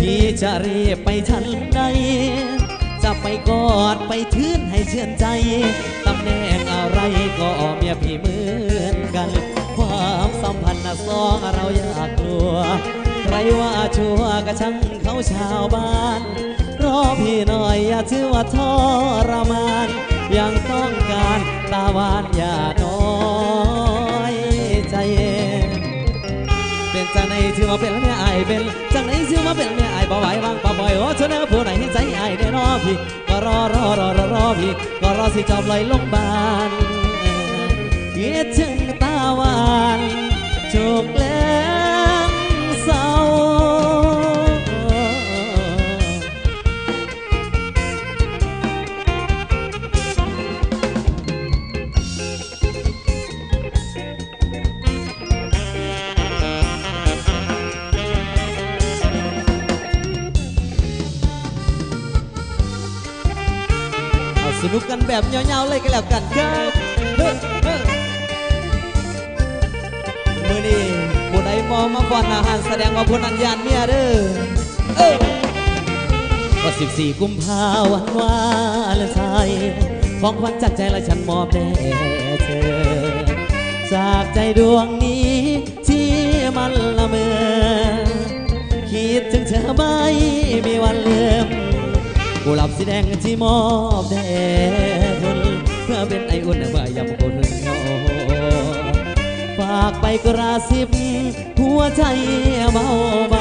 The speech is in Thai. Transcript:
พี่จะรีบไปทันใด จะไปกอดไปทื่นให้เชื่นใจ ตำแหน่งอะไรก็เมียพี่เหมือนกัน ความสัมพันธ์นะสองเราอยากกลัว ใครว่าชัวร์ก็ช่างเขาชาวบ้านรอพี่หน่อยอย่าถือว่าทรมาน ยังต้องการตาหวานอย เป็นจังไหนถือว่าเป็นแม่ไอายเป็นจังไหนถือว่าเป็นแม่ไอายบ่ไหววางบ่บ่อยโอ้เธอเนื้อผู้ไหนให้ใจไอายได้รอพี่ก็รอรอรอรอรอพี่ก็รอสิจอบไหลลงบานเย็ดถึง สนุกกันแบบยาๆเลยกันแล้วกันครับเฮ้ยเมือนี้ผู้ใดมองมาก่อนอาหารแสดงว่าผู้นั้นยานเมียเด้อเออว่า14กุมภาวันวาเลนไทน์ของขวัญจากใจและฉันมอบแด่เธอ จากใจดวงนี้ที่มันละเมอคิดถึงเธอไม่มีวันลืม กุหลาบสีแดงที่มอบแด่คนเพื่อเป็นไออุ่นเมื่อยามคนเงาฝากไปกระซิบหัวใจเบา